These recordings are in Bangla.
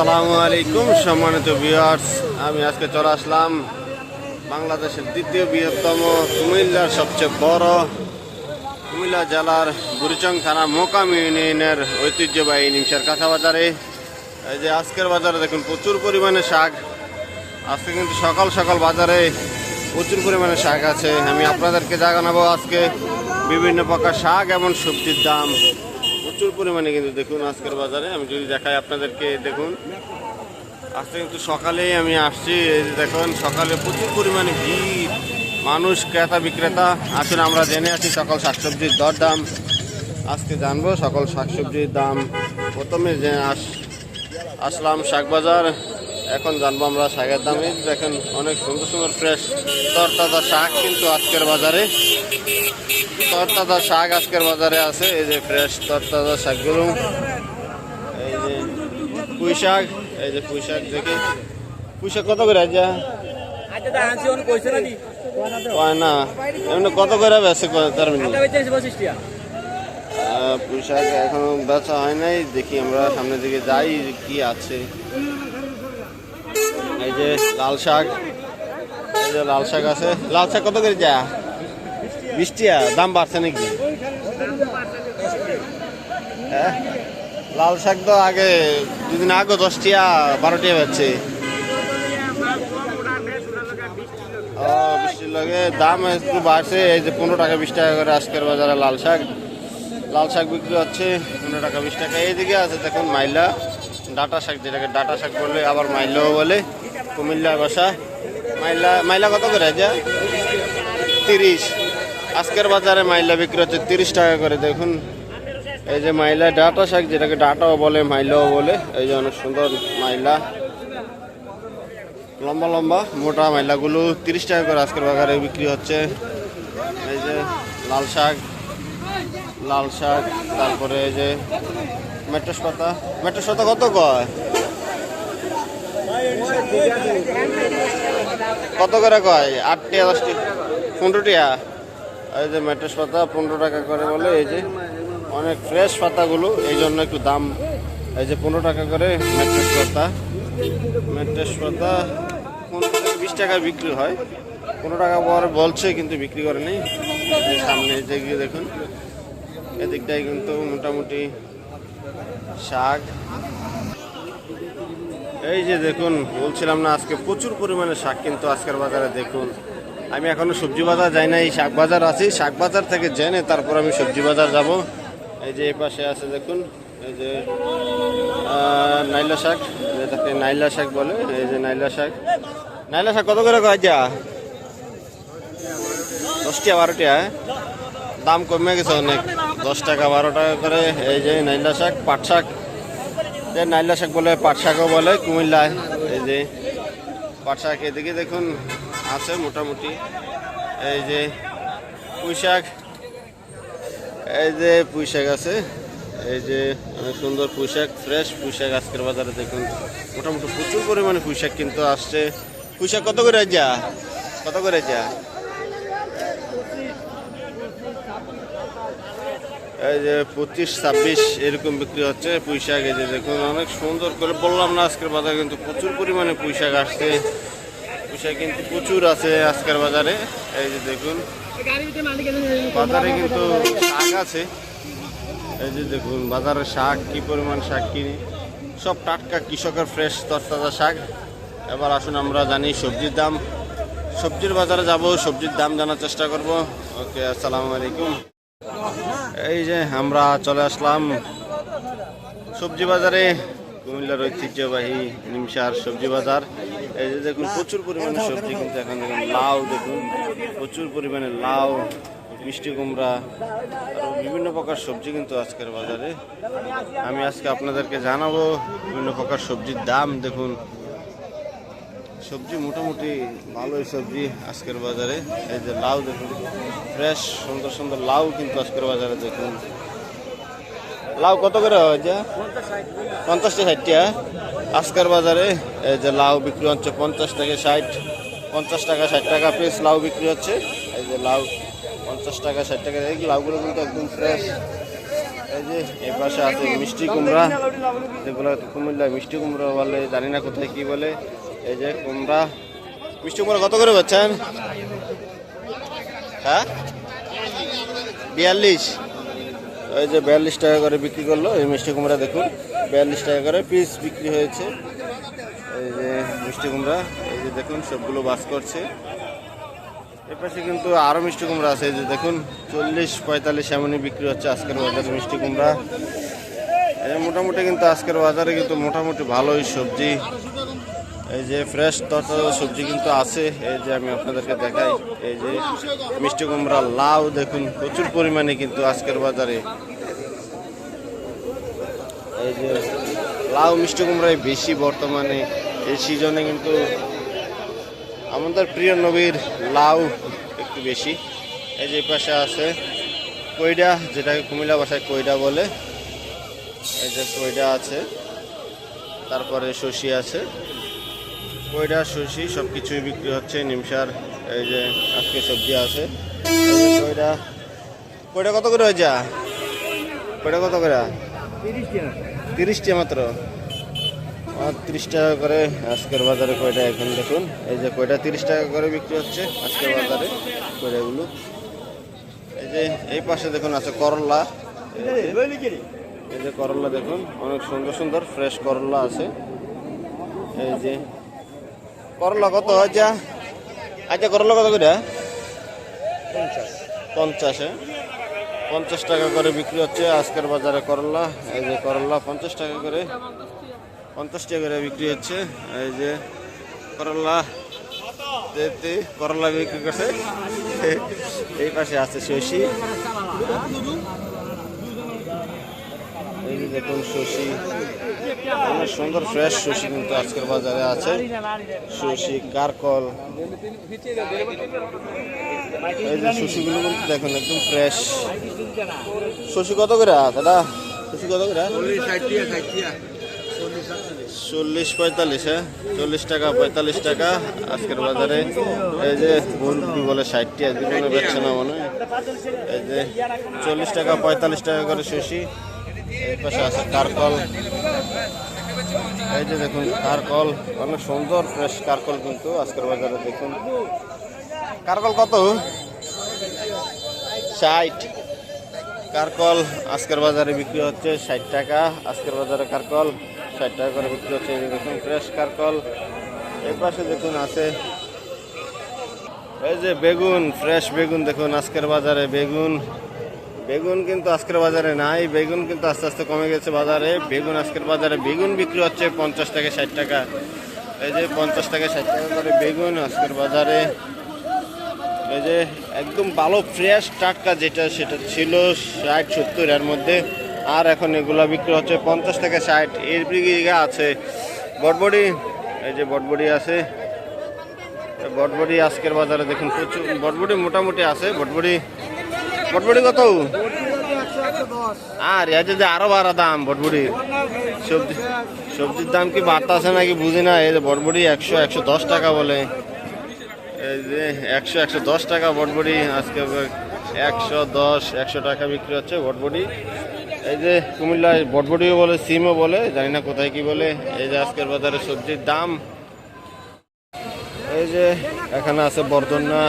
আসসালামু আলাইকুম, সম্মানিত ভিউয়ার্স আমি আজকে চলে আসলাম বাংলাদেশের দ্বিতীয় বৃহত্তম কুমিল্লার সবচেয়ে বড় কুমিল্লা জেলার বুড়িচং থানা মোকাম ইউনিয়নের ঐতিহ্যবাহী নিমসার কাঁচা বাজারে এই যে আজকের বাজারে দেখুন, প্রচুর পরিমাণে শাক। আজকে কিন্তু সকাল সকাল বাজারে প্রচুর পরিমাণে শাক আছে। আমি আপনাদেরকে জানাব আজকে বিভিন্ন প্রকার শাক এবং সবজির দাম। প্রচুর পরিমাণে কিন্তু দেখুন আজকের বাজারে। আমি যদি দেখাই আপনাদেরকে, দেখুন। আজকে কিন্তু সকালেই আমি আসছি দেখুন, সকালে প্রচুর পরিমাণে ভিড়। মানুষ, ক্রেতা, বিক্রেতা। আসুন, আমরা জেনে আছি সকল শাকসবজির দর দাম আজকে জানব সকল শাকসবজির দাম। প্রথমে আসলাম শাক বাজার এখন জানব আমরা শাকের দাম দেখেন, অনেক সুন্দর সুন্দর ফ্রেশ তরতাজা শাক কিন্তু আজকের বাজারে। তরতাজা শাক আজকের বাজারে আছে। এই যে ফ্রেশ তরতাজা শাকগুলো। এই যে পুঁই শাক, এই যে পুঁই শাক দেখি। পুঁই শাক কত করে যা না, এমনি কত করে বেছে মিনি? পুঁই শাক এখনও বেচা হয় নাই। দেখি আমরা সামনের দিকে যাই কি আছে। এই যে লাল শাক। এই যে লাল শাক আছে। লাল শাক কত করে যা বিশ টিয়া দাম বাড়ছে নাকি? লাল শাক তো আগে দুদিন আগে দশ টিয়া বারো টিয়া বেচছে। ও, বৃষ্টির লগে দাম একটু বাড়ছে। এই যে পনেরো টাকা বিশ টাকা করে আজকের বাজারে লাল শাক। লাল শাক বিক্রি হচ্ছে পনেরো টাকা বিশ টাকা। এইদিকে আছে দেখুন মাইলা। ডাটা শাক যেটাকে ডাটা শাক বলে, আবার মাইলাও বলে। কুমিল্লা বাসা। মাইলা মাইলা কত করে যা তিরিশ। আজকের বাজারে মাইলা বিক্রি হচ্ছে তিরিশ টাকা করে। দেখুন, এই যে মাইলা ডাটা শাক, যেটাকে ডাটাও বলে, মাইলাও বলে, এই যে অনেক সুন্দর মাইলা। লম্বা লম্বা, মোটা মাইলাগুলো তিরিশ টাকা করে আজকের বাজারে বিক্রি হচ্ছে। এই যে লাল শাক লাল শাক, তারপরে এই যে মেট্রোস পাতা। মেট্রোস পাতা কত কয়? কত করে কয়? আট টিয়া দশ টিয়া পনেরো টিয়া এই যে মেট্রোস পাতা, পনেরো টাকা করে বলে, এই যে অনেক ফ্রেশ পাতাগুলো, এই জন্য একটু দাম। এই যে পনেরো টাকা করে মেট্রোস পাতা। মেট্রোস পাতা পনেরো থেকে বিশ টাকায় বিক্রি হয়। পনেরো টাকা পর বলছে, কিন্তু বিক্রি করে নেই সামনে যে গিয়ে দেখুন এদিকটাই কিন্তু মোটামুটি শাক। এই যে দেখুন, বলছিলাম না আজকে প্রচুর পরিমাণে শাক কিন্তু আজকের বাজারে দেখুন। আমি এখনও সবজি বাজার যাই না এই শাক বাজার আছি। শাক বাজার থেকে জেনে তারপর আমি সবজি বাজার যাব। এই যে এই পাশে আছে দেখুন, এই যে নাইলা শাক, যেটাকে নাইলা শাক বলে, এই যে নাইলা শাক। নাইলা শাক কত করে যা দশটিয়া, বারোটিয়া দাম কমে গেছে অনেক। দশ টাকা, বারো টাকা করে এই যে নাইলা শাক, পাট শাক। যে নাইলা শাক বলে, পাট শাকও বলে কুমিল্লায় এই যে পাট শাক এদিকে দেখুন আছে মোটামুটি। এই যে পুঁই শাক, এই যে পুঁই শাক আছে, এই যে অনেক সুন্দর পুঁই শাক ফ্রেশ পুঁই শাক আজকের বাজারে দেখুন। মোটামুটি প্রচুর পরিমাণে পুঁই শাক কিন্তু আসছে। পুঁই শাক কত করে যা কত করে যা এই যে পঁচিশ, ছাব্বিশ এরকম বিক্রি হচ্ছে পুঁই শাক এই যে দেখুন, অনেক সুন্দর করে বললাম না আজকের বাজারে, কিন্তু প্রচুর পরিমাণে পুঁই শাক আসছে। পুঁই শাক কিন্তু প্রচুর আছে আজকের বাজারে। এই যে দেখুন, বাজারে কিন্তু শাক আছে। এই যে দেখুন, বাজারে শাক, কি পরিমাণ শাক কিনি। সব টাটকা কৃষকের ফ্রেশ তরতাজা শাক। এবার আসুন আমরা জানি সবজির দাম। সবজির বাজারে যাব, সবজির দাম জানার চেষ্টা করব। ওকে, আসসালামু আলাইকুম। এই যে আমরা চলে আসলাম সবজি বাজারে কুমিল্লার ঐতিহ্যবাহী নিমসার সবজি বাজার এই যে দেখুন, প্রচুর পরিমাণে সবজি কিন্তু এখন দেখুন লাউ দেখুন, প্রচুর পরিমাণে লাউ, মিষ্টি কুমড়া, আর বিভিন্ন প্রকার সবজি কিন্তু আজকের বাজারে। আমি আজকে আপনাদেরকে জানাব বিভিন্ন প্রকার সবজির দাম দেখুন। সবজি মোটামুটি ভালোই সবজি আজকের বাজারে। এই যে লাউ দেখুন ফ্রেশ সুন্দর সুন্দর লাউ কিন্তু আজকের বাজারে দেখুন। লাউ কত করে হয় যা? পঞ্চাশটা ষাটটা আজকের বাজারে এই যে লাউ বিক্রি হচ্ছে পঞ্চাশ থেকে ষাট, পঞ্চাশ টাকা ষাট টাকা পিস লাউ বিক্রি হচ্ছে। এই যে লাউ পঞ্চাশ টাকা ষাট টাকা, এই লাউগুলো কিন্তু একদম ফ্রেশ এই যে এই পাশে আছে মিষ্টি কুমড়া। যেগুলো কুমিল্লায় মিষ্টি কুমড়া বলে, জানি না কোথায় কি বলে। এই যে কুমড়া। মিষ্টি কুমড়া কত করে পাচ্ছেন হ্যাঁ? বিয়াল্লিশ। এই যে বিয়াল্লিশ টাকা করে বিক্রি করল, এই মিষ্টি কুমড়া দেখুন, বিয়াল্লিশ টাকা করে পিস বিক্রি হয়েছে। এই যে মিষ্টি কুমড়া, এই যে দেখুন, সবগুলো বাস করছে। এর পাশে কিন্তু আরও মিষ্টি কুমড়া আছে, এই যে দেখুন, চল্লিশ, পঁয়তাল্লিশ এমনই বিক্রি হচ্ছে আজকের বাজারে মিষ্টি কুমড়া। এই মোটামুটি কিন্তু আজকের বাজারে কিন্তু মোটামুটি ভালোই সবজি। এই যে ফ্রেশ তরতাজা সবজি কিন্তু আছে। এই যে আমি আপনাদেরকে দেখাই। এই যে মিষ্টি কুমড়া লাউ, দেখুন, প্রচুর পরিমাণে কিন্তু আজকের বাজারে। এই যে লাউ, মিষ্টি কুমড়াই বেশি বর্তমানে। এই সিজনে কিন্তু আমাদের প্রিয় নবীর লাউ একটু বেশি। এই যে পাশে আছে কইডা, যেটাকে কুমিল্লা ভাষায় কইডা বলে। এই যে কইডা আছে। তারপরে শশি আছে। কইডা শশি সব কিছুই বিক্রি হচ্ছে নিমসার এই যে আজকে সবজি আছে। যে কইডা কইডা কত করে হয়েছে কইডা কত করে? তিরিশটি মাত্র। তিরিশ টাকা করে আজকের বাজারে কয়টা এখন দেখুন। এই যে কয়টা তিরিশ টাকা করে বিক্রি হচ্ছে আজকের বাজারে, কয়টাগুলো? এই যে এই পাশে দেখুন আছে করলা। এই যে করলা দেখুন, অনেক সুন্দর সুন্দর, ফ্রেশ করলা আছে। এই যে করলা কত আচ্ছা আচ্ছা করলা কত করে? পঞ্চাশ হ্যাঁ? পঞ্চাশ টাকা করে বিক্রি হচ্ছে আজকের বাজারে করলা। এই যে করলা পঞ্চাশ টাকা করে। পঞ্চাশ টাকা করে বিক্রি হচ্ছে। এই যে করলা তেতে করলা বিক্রি করছে। এই পাশে আছে শশি। এই যে দেখুন শশি অনেক সুন্দর ফ্রেশ শশি কিন্তু আজকের বাজারে আছে। শশি, কারকল। এই যে শশিগুলো কিন্তু দেখুন একদম ফ্রেশ শশি কত করে? দাদা, শশি কত করে? চল্লিশ পঁয়তাল্লিশ হ্যাঁ? চল্লিশ টাকা, পঁয়তাল্লিশ টাকা আজকের বাজারে। এই যে ফুলকপি বলে ষাটটি জীবনে বেচছে না মনে হয়। এই যে চল্লিশ টাকা, পঁয়তাল্লিশ টাকা করে শশি। এই আছে কারকল। এই যে দেখুন, কারকল। অনেক সুন্দর, ফ্রেশ কারকল কিন্তু আজকের বাজারে, দেখুন। কারকল কত? ষাট। কারকল আজকের বাজারে বিক্রি হচ্ছে ষাট টাকা। আজকের বাজারে কারকল ষাট টাকা করে বিক্রি হচ্ছে, এই দেখুন, ফ্রেশ কারকল। এই দেখুন আছে, এই যে বেগুন, ফ্রেশ বেগুন, দেখুন, আজকের বাজারে বেগুন। বেগুন কিন্তু আজকের বাজারে নাই। বেগুন কিন্তু আস্তে আস্তে কমে গেছে বাজারে। বেগুন আজকের বাজারে বেগুন বিক্রি হচ্ছে পঞ্চাশ থেকে ষাট টাকা। এই যে পঞ্চাশ থেকে ষাট টাকা করে বেগুন আজকের বাজারে। এই যে একদম ভালো, ফ্রেশ টাটকা যেটা সেটা ছিল ষাট, সত্তর এর মধ্যে। আর এখন এগুলা বিক্রি হচ্ছে পঞ্চাশ থেকে ষাট। এর দিকে আছে বটবডি। এই যে বটবডি আছে। বটবডি আজকের বাজারে দেখুন প্রচুর বটবডি মোটামুটি আছে। বটবডি বটবডি কত? আর এর যে আরও বাড়া দাম বটবডি সবজি সবজির দাম কি বাড়তেছে নাকি বুঝি না? এই যে বটবডি একশো একশো দশ টাকা বলে। এই যে একশো একশো দশ টাকা বটবডি আজকে একশো দশ একশো টাকা বিক্রি হচ্ছে বটবডি এই যে কুমিল্লায় বটবডিও বলে সিমও বলে জানি না কোথায় কি বলে। এই যে আজকের বাজারে সবজির দাম। এই যে এখানে আছে বরদন্না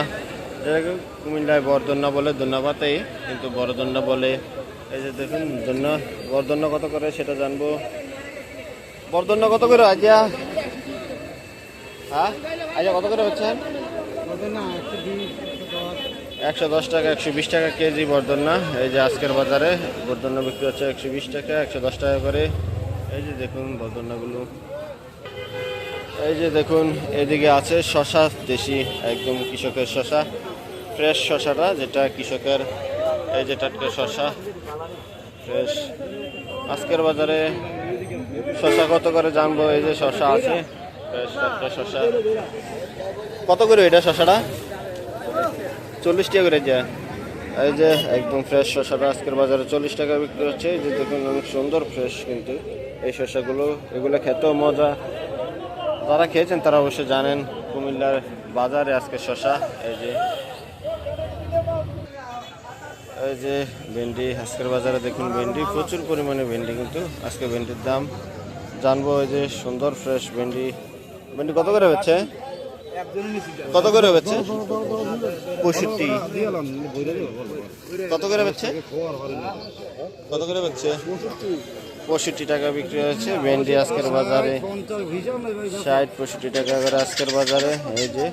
যেটাকে কুমিল্লায় বরদন্না বলে দন্যাপাতেই কিন্তু বরদন্না বলে, এই যে দেখুন দন্যা বরদন্না কত করে সেটা জানব। বরদন্না কত করে আজিয়া হ্যাঁ? আচ্ছা কত করে হচ্ছে? একশো দশ টাকা, একশো বিশ টাকা কেজি বর্ধনা এই যে আজকের বাজারে বর্ধনা বিক্রি হচ্ছে একশো বিশ টাকা, একশো দশ টাকা করে। এই যে দেখুন বর্ধনাগুলো এই যে দেখুন, এদিকে আছে শশা দেশি, একদম কৃষকের শশা। ফ্রেশ শশাটা, যেটা কৃষকের, এই যে টাটকা শশা, ফ্রেশ। আজকের বাজারে শশা কত করে জানব? এই যে শশা আছে, ফ্রেশ টাটকা শশা। কত করে এটা শশাটা? চল্লিশ টাকা করে যা এই যে একদম ফ্রেশ শসাটা আজকের বাজারে চল্লিশ টাকা বিক্রি হচ্ছে। যে দেখুন, অনেক সুন্দর, ফ্রেশ কিন্তু এই শসাগুলো এগুলো খেতেও মজা। যারা খেয়েছেন তারা অবশ্যই জানেন কুমিল্লার বাজারে আজকে শশা। এই যে এই যে ভেন্ডি, আজকের বাজারে দেখুন ভেন্ডি, প্রচুর পরিমাণে ভেন্ডি কিন্তু আজকে ভেন্ডির দাম। জানব এই যে সুন্দর ফ্রেশ ভেন্ডি। ভেন্ডি কত করে হচ্ছে? কত করে হচ্ছে? পঁয়ষট্টি। কত করে হচ্ছে? কত করে হচ্ছে? পঁয়ষট্টি টাকা বিক্রি হয়েছে। ভেন্ডি আজকের বাজারে ষাট, পঁয়ষট্টি টাকা করে আজকের বাজারে। এই যে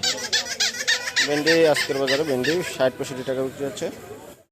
ভেন্ডি, আজকের বাজারে ভেন্ডি ষাট, পঁয়ষট্টি টাকা বিক্রি হচ্ছে।